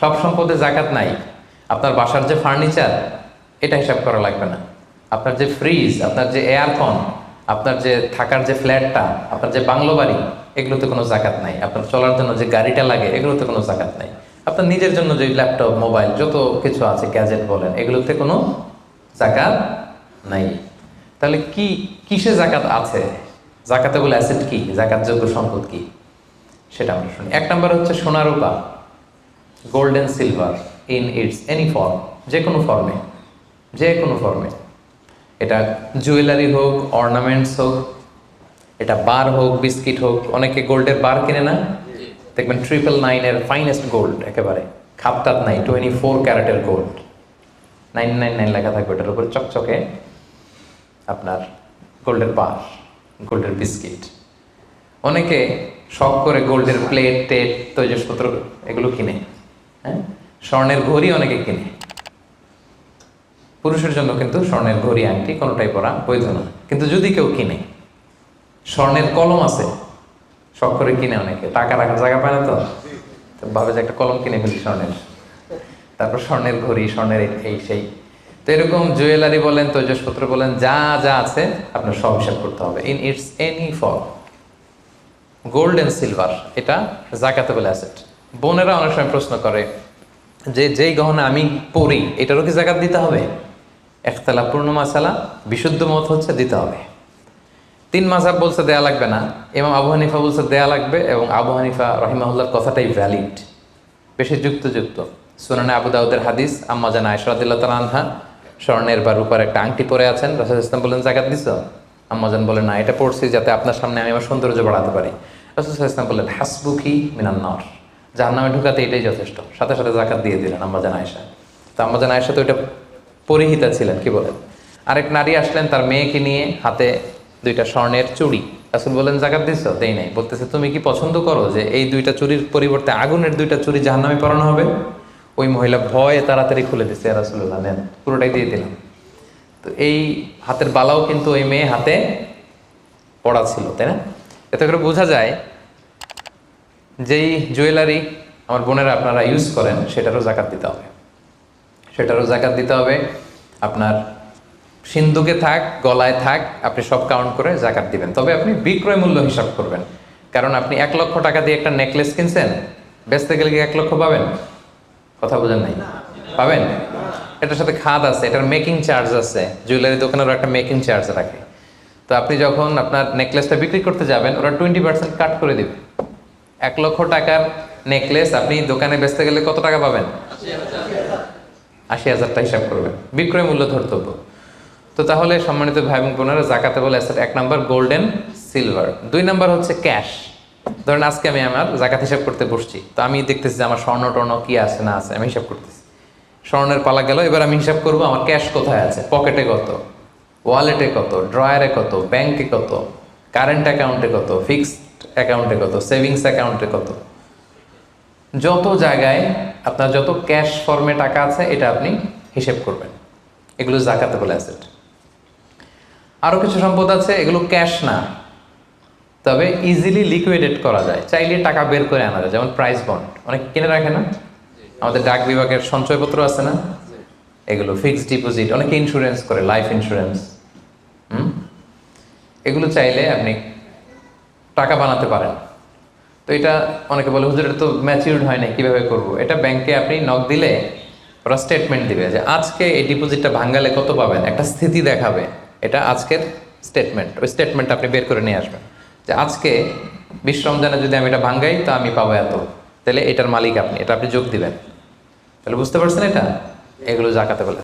সব সম্পদে জাকাত নাই। আপনার বাসার যে ফার্নিচার, এটা হিসাব করা লাগবে না। আপনার যে ফ্রিজ আপনার যে এয়ারকন আপনার যে থাকার যে ফ্ল্যাটটা আপনার যে বাংলো বাড়ি, এগুলোতে কোনো জাকাত নাই। আপনার চলার জন্য যে গাড়িটা লাগে, এগুলোতে কোনো জাকাত নাই। আপনার নিজের জন্য যে ল্যাপটপ মোবাইল যত কিছু আছে গ্যাজেট বলেন, এগুলোতে কোনো জাকাত নাই। তাহলে কি, কিসে জাকাত আছে? জাকাতে বলে অ্যাসেট কি? জাকাতযোগ্য সম্পদ কি? সেটা আমরা শুনি। এক নম্বর হচ্ছে সোনা রূপা। Gold and silver in its any form যে কোনো ফর্মে যে কোনো ফর্মে এটা জুয়েলারি হোক অর্নামেন্টস হোক, এটা বার হোক বিস্কিট হোক, অনেকে গোল্ডের বার কিনে না? দেখবেন ট্রিপল নাইনের ফাইনেস্ট গোল্ড একেবারে। খাপটাত নাই টোয়েন্টি ফোর ক্যারেটের গোল্ড নাইন নাইন নাইন লেখা থাকবে ওটার উপরে, চকচকে আপনার গোল্ডের বার গোল্ডের বিস্কিট অনেকে শখ করে গোল্ডের প্লেট টেট, তৈজসপত্র এগুলো কিনে। হ্যাঁ? স্বর্ণের ঘড়ি অনেকে কিনে। পুরুষের জন্য কিন্তু স্বর্ণের ঘড়ি আংটি কোনোটাই পরা বৈধ না কিন্তু যদি কেউ কিনে, স্বর্ণের কলম আছে করে কিনে অনেকে। টাকা রাখার জায়গা পায় না তো? ভাবে যে একটা কলম কিনে ফেলি স্বর্ণের। তারপর স্বর্ণের ঘড়ি স্বর্ণের এই সেই। তো এরকম জুয়েলারি বলেন, তৈজসপত্র বলেন, যা যা আছে আপনার সব হিসাব করতে হবে। In its any form gold and silver এটা জাকাতেবল অ্যাসেট। বোনেরা অনেক সময় প্রশ্ন করে, যে যেই গহনা আমি পরি, এটারও কি জাকাত দিতে হবে? একতলা পূর্ণ মাসালা, বিশুদ্ধ মত হচ্ছে দিতে হবে। তিন মাসাব বলছে দেয়া লাগবে না এবং আবু হানিফা বলছে দেয়া লাগবে, এবং আবু হানিফা রহিমাহুল্লার কথাটাই ভ্যালিড বেশি যুক্তযুক্ত। সুনানে আবু দাউদের হাদিস, আম্মা জানা আয়সরাদিল্লাহ তালা আনহা, স্বর্ণের বা রূপার একটা আংটি পরে আছেন, রাসুল ইসলাম বলেন, জাকাত দিছ? আম্মাজান বলেন না, এটা পড়ছি যাতে আপনার সামনে আমি আমার সৌন্দর্য বাড়াতে পারি। রাসুল ইসলাম বললেন, হাসবুকি মিনান্নর। যার নামে ঢুকাতে এটাই যথেষ্ট। সাথে সাথে জাকাত দিয়ে দিলেন আম্মাজান আয়সা তো আম্মাজান আয়সা তো এটা পরিহিতা ছিলেন, কি বলেন? আরেক নারী আসলেন তার মেয়েকে নিয়ে, হাতে দুইটা স্বর্ণের চুড়ি। রাসুল বলেন জাকাত দিছ? দেই নাই। বলতেছে, তুমি কি পছন্দ করো যে এই দুইটা চুরির পরিবর্তে আগুনের দুইটা চুরি জাহান্নামে পরানো হবে? ওই মহিলা ভয়ে তাড়াতাড়ি খুলে দিচ্ছে রাসুল্লাহ নেন। পুরোটাই দিয়ে দিলাম। তো এই হাতের বালাও কিন্তু ওই মেয়ে হাতে পড়া ছিল, তাই না? এতে করে বোঝা যায় যেই জুয়েলারি আমার বোনেরা আপনারা ইউজ করেন, সেটারও জাকাত দিতে হবে। সেটারও জাকাত দিতে হবে। আপনার সিন্ধুকে থাক, গলায় থাক, আপনি সব কাউন্ট করে জাকাত দিবেন। তবে আপনি বিক্রয় মূল্য হিসাব করবেন। কারণ আপনি এক লক্ষ টাকা দিয়ে একটা নেকলেস কিনছেন, বেচতে গেলে কি এক লক্ষ পাবেন? কথা বোঝেন নাই? পাবেন? এটার সাথে খাদ আছে, এটার মেকিং চার্জ আছে। জুয়েলারি দোকানেরও একটা মেকিং চার্জ রাখে। তো আপনি যখন আপনার নেকলেসটা বিক্রি করতে যাবেন, ওরা টোয়েন্টি পার্সেন্ট কাট করে দিবে। এক লক্ষ টাকার নেকলেস আপনি দোকানে বেচতে গেলে কত টাকা পাবেন? আশি হাজারটা হিসাব করবেন। বিক্রয় মূল্য ধর্তব্য। তো তাহলে সম্মানিত ভাই এবং বোনেরা, জাকাতে বলে অ্যাসেট এক নাম্বার গোল্ডেন সিলভার। দুই নাম্বার হচ্ছে ক্যাশ। ধরেন আজকে আমি আমার জাকাত হিসাব করতে বসছি। তো আমি দেখতেছি যে আমার স্বর্ণ টর্ণ কি আছে, না আছে, আমি হিসাব করতেছি। স্বর্ণের পালা গেল, এবার আমি হিসাব করব আমার ক্যাশ কোথায় আছে? পকেটে কত? ওয়ালেটে কত? ড্রয়ারে কত? ব্যাংকে কত? কারেন্ট অ্যাকাউন্টে কত ফিক্সড অ্যাকাউন্টে কত সেভিংস অ্যাকাউন্টে কত? যত জায়গায় আপনার যত ক্যাশ ফর্মে টাকা আছে এটা আপনি হিসেব করবেন। এগুলো জাকাতে বলে অ্যাসেট। আরও কিছু সম্পদ আছে এগুলো ক্যাশ না। তবে ইজিলি লিকুইডেট করা যায়। চাইলে টাকা বের করে আনা যায় যেমন প্রাইস বন্ড অনেক কিনে রাখে না? আমাদের ডাক বিভাগের সঞ্চয়পত্র আছে না? এগুলো ফিক্সড ডিপোজিট অনেকে ইন্স্যুরেন্স করে লাইফ ইন্স্যুরেন্স এগুলো চাইলে আপনি টাকা বানাতে পারেন। তো এটা অনেকে বলে, হুজুর, এটা তো ম্যাচিউরড হয় না কীভাবে করব? এটা ব্যাংকে আপনি নক দিলে ওরা স্টেটমেন্ট দিবে যে, আজকে এই ডিপোজিটটা ভাঙ্গালে কত পাবেন? একটা স্থিতি দেখাবে এটা আজকের স্টেটমেন্ট ওই স্টেটমেন্ট আপনি বের করে নিয়ে আসবেন। যে, আজকে বিশ রমজানে যদি আমি এটা ভাঙ্গাই, তা আমি পাবো এত। তাহলে এটার মালিক আপনি, এটা আপনি যোগ দিবেন। তাহলে বুঝতে পারছেন এটা? এগুলো জাকাতে বলে।